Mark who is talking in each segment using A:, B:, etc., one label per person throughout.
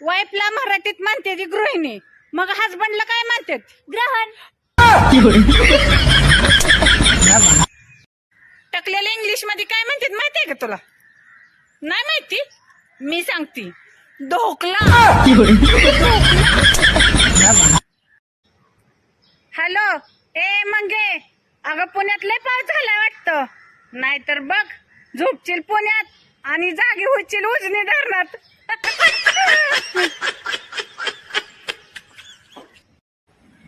A: वाईफला मराठीत म्हणते ती गृहिणी. मग हजबंडला काय म्हणतात
B: ग्रहण.
A: टकलेल्या इंग्लिशमध्ये काय म्हणतात माहितीये का तुला? नाही माहिती? मी सांगते. ढोकला. हॅलो ए मंगे अगं पुण्यात लय पाऊस झालाय वाटतं. नाहीतर बघ झोपशील पुण्यात आणि जागी होशील उजनी धरणात.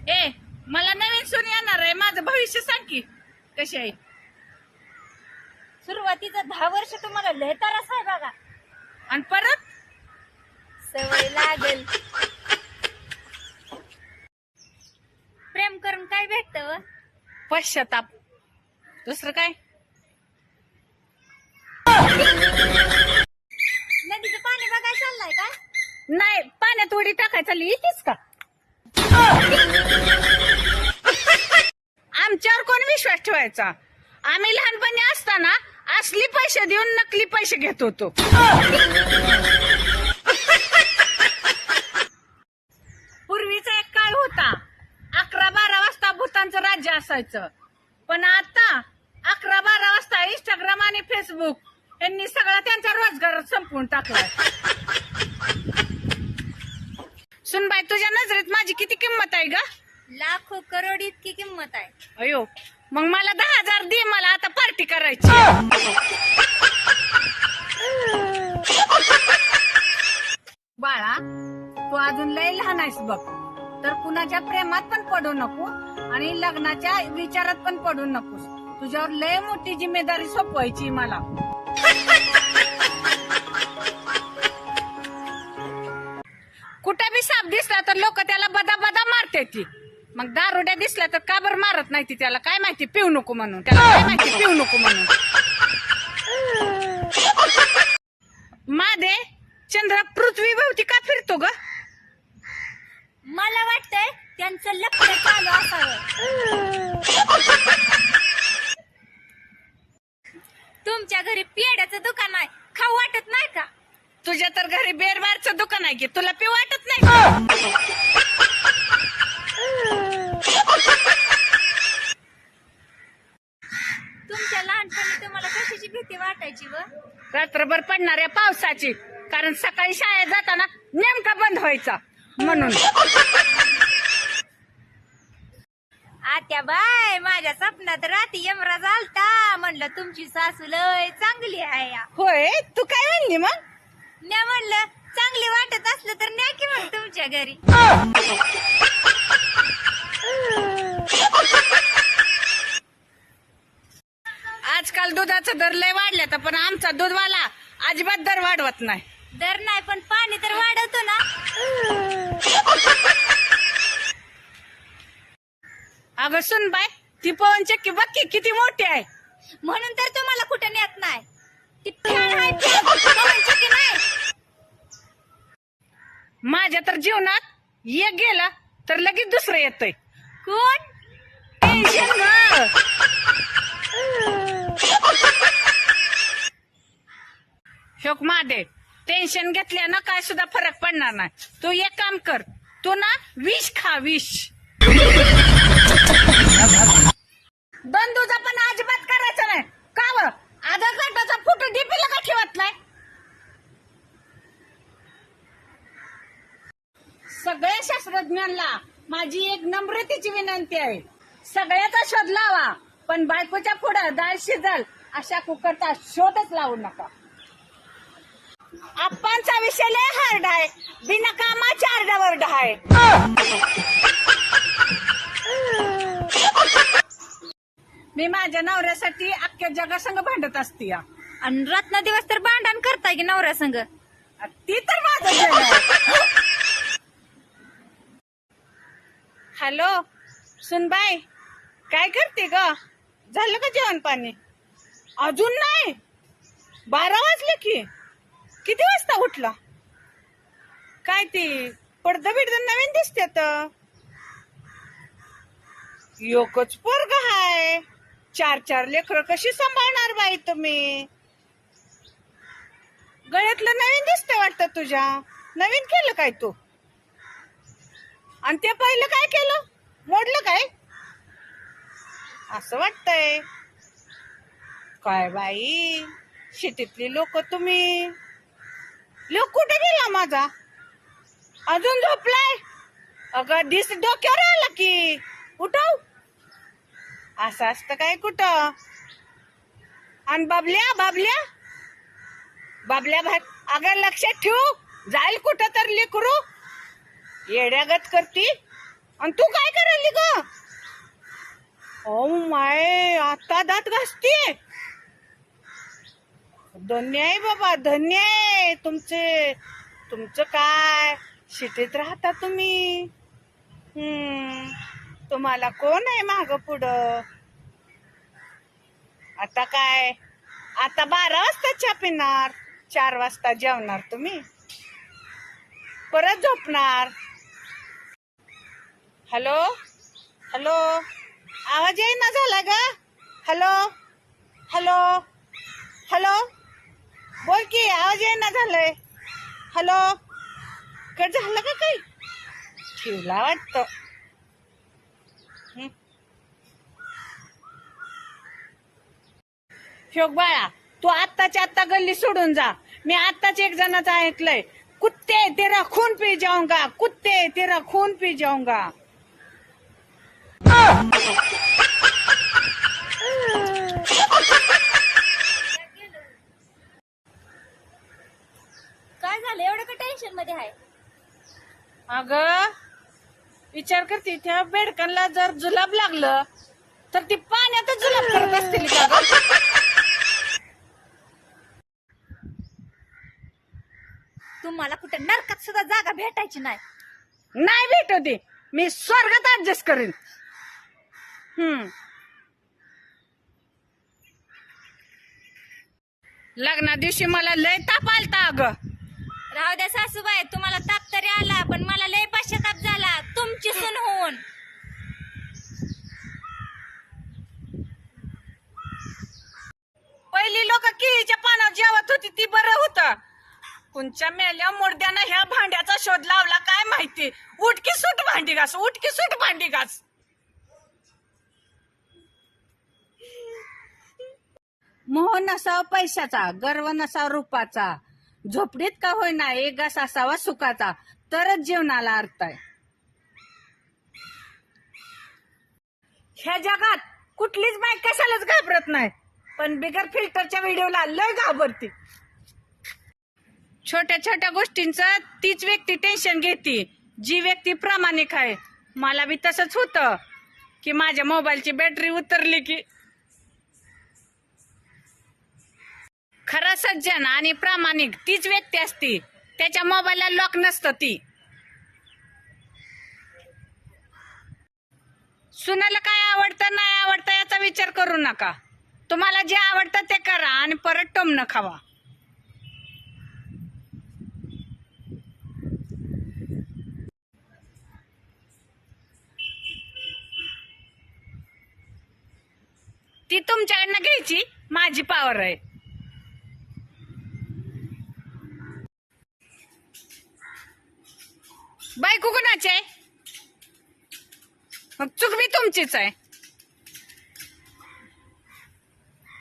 A: ए मला नवीन सून येणार आहे. माझं भविष्य सांग की. कशी आहे?
B: सुरुवातीचं दहा वर्ष तुम्हाला लय त्रास आहे बघा.
A: आणि परत?
B: सवय लागेल. प्रेम करून काय भेटत?
A: पश्चाताप. दुसरं काय?
B: काय चाललंय का?
A: नाही पाण्यात उडी टाकायचा येतेच का? आमच्यावर कोण विश्वास ठेवायचा? आम्ही लहानपणी असताना असली पैसे देऊन नकली पैसे घेत होतो. पूर्वीचा एक काळ होता. अकरा बारा वाजता भूतांचं राज्य असायचं. पण आता अकरा बारा वाजता इंस्टाग्राम आणि फेसबुक यांनी सगळा त्यांचा रोजगार संपवून टाकलाय. सुनबाई तुझ्या नजरेत माझी किती किंमत आहे ग?
B: लाखो करोड इतकी किंमत आहे.
A: अयो मग मला दहा हजार दे मला आता पार्टी करायची बाळा तू अजून लय लहान आहेस बघ. तर कुणाच्या प्रेमात पण पडू नको आणि लग्नाच्या विचारात पण पडू नकोस. तुझ्यावर लय मोठी जिम्मेदारी सोपवायची मला. ती. मग दारुड्या दिसल्या तर का बरं मारत नाही ती त्याला? काय माहिती पिऊ नको म्हणून. त्याला काय माहिती पिऊ नको म्हणून. मादे चंद्र पृथ्वी भोवती का फिरतो ग?
B: मला वाटतंय त्यांचं लक्ष चालू असावं. तुमच्या घरी पेड्याचं दुकान आहे. खाऊ वाटत नाही का?
A: तुझ्या तर घरी बेरबारचं दुकान आहे की तुला पिऊ वाटत नाही का?
B: तुमच्या लहानपणी तुम्हाला कशाची भीती वाटायची व
A: रात्रभर पडणाऱ्या पावसाची. कारण सकाळी शाळेत जाताना नेमका बंद व्हायचा. म्हणून.
B: आत्या बाय माझ्या स्वप्नात राती यमराज आलता म्हणलं तुमची सासू लय चांगली आहे या.
A: होय? तू काय म्हणली मग?
B: म्या म्हणलं चांगली वाटत असलं तर न्या की मग तुमच्या घरी.
A: दुधाचा दर लय वाढला तर पण आमचा दूधवाला अजिबात दर वाढवत नाही.
B: दर नाही पण पाणी तर वाढवतो ना.
A: अगं सुन बाय ती पवन चक्की बघ की किती मोठी आहे.
B: म्हणून तर तुम्हाला कुठं नेत नाही. ती फॅन आहे फॅन, पवनचक्की नाही.
A: माझ्या तर जीवनात एक गेला तर लगेच दुसरं येतंय.
B: कोण?
A: टेन्शन ग शोक मादे टेन्शन घेतल्यानं काय सुद्धा फरक पडणार नाही. तू एक काम कर तू ना विष खा विष. बंधूचा पण अजिबात करायचं नाही. का व आधार कार्डाचा फोटो डीपीला का ठेवत नाही सगळ्या शास्त्रज्ञांना माझी एक नम्रतेची विनंती आहे. सगळ्याचा शोध लावा पण बायकोच्या पुढं डाळ शिजल अशा कुकरचा शोधच लावू नका. आप्पांचा विषय लय हार्ड आहे. बिनकामाच्या अर्धावर आहे. मी माझ्या नवऱ्यासाठी अख्ख्या जगासंग भांडत असते या.
B: आणि रत्न दिवस तर भांडण करताय की नवऱ्या संग
A: ती तर माझं जग आहे. हॅलो सुनबाई काय करते ग? झालं का जेवण पाणी? अजून नाही? बारा वाजले की. किती वाजता उठला? काय ती पडदा बिडद नवीन दिसते तर योकच पोरग हाय. चार चार लेकर कशी सांभाळणार बाई तुम्ही? गळ्यातलं नवीन दिसते वाटतं तुझ्या. नवीन केलं काय तू? आणि ते पहिलं काय केलं? मोडलं काय? असं वाटतंय. काय बाई? शेतीतली लोक तुम्ही. लोक कुठे गेला माझा? अजून झोपलाय? अगं दिस डोक्यावर आला की. उठव. असं असतं काय कुठं? आणि बाबल्या बाबल्या? बाबल्या भात अगं लक्षात ठेवू. जाईल कुठं तर लेकरू. येड्यागत करती. आणि तू काय करायली ग? ओ माय आता दात घासतीये. धन्य आहे बाबा धन्य आहे तुमचे तुमचं काय? शिटीत राहता तुम्ही. हम्म. तुम्हाला कोण आहे माग पुढं? आता काय? आता बारा वाजता चहा पिणार चार वाजता जेवणार तुम्ही. परत झोपणार. हॅलो? हॅलो? आवाज येईना झाला ग. हॅलो? हॅलो? हॅलो? बोल की आवाज येईना झालंय. हॅलो कट झालं का काही? ठेवला वाटतं. शोक बाळा तू आत्ताची आत्ता गल्ली सोडून जा. मी आत्ताच एक जणाचं ऐकलंय. कुत्ते तेरा खून पी जाऊंगा. कुत्ते तेरा खून पी जाऊंगा.
B: झालं? एवढं का टेन्शनमध्ये आहे?
A: अग विचार करते त्या बेडकांना जर जुलाब लागलं तर ती पाण्यातच जुलाब करत असतील का ग?
B: तुम्हाला कुठे नरकात सुद्धा जागा भेटायची नाही.
A: नाही भेटू दे मी स्वर्गात ऍडजस्ट करेन. हम्म. लग्ना दिवशी मला लय ताप आलता अग.
B: राहू द्या सासूबाई तुम्हाला ताप तरी आला पण मला लय पश्चाताप झाला. तुमची सून होऊन.
A: पहिली लोक केळीच्या पानावर जेवत होती ती बरं होत. कोणच्या मेल्या मुर्द्यानं ह्या भांड्याचा शोध लावला काय माहिती? उठकी सुट भांडी घास उठकी सुट भांडी घास मोह नसावा पैशाचा गर्व नसावा रूपाचा. झोपडीत का होईना एक घास असावा सुखाचा तरच जीवनाला अर्थ आहे ह्या जगात कुठलीच बाईक कशालाच घाबरत नाही पण बिगर फिल्टरच्या व्हिडिओला लय घाबरते. छोट्या छोट्या गोष्टींचं तीच व्यक्ती टेन्शन घेते जी व्यक्ती प्रामाणिक आहे. मला बी तसंच होतं की माझ्या मोबाईलची बॅटरी उतरली की खरा सज्जन आणि प्रामाणिक तीच व्यक्ती असती. त्याच्या मोबाईलला लॉक नसतं ती. सुनाला काय आवडतं नाही आवडतं याचा विचार करू नका. तुम्हाला जे आवडतं ते करा आणि परत टोमणं खावा. ती तुमच्याकडनं घ्यायची माझी पावर आहे. बायको कोणाची आहे? मग चूक मी तुमचीच आहे.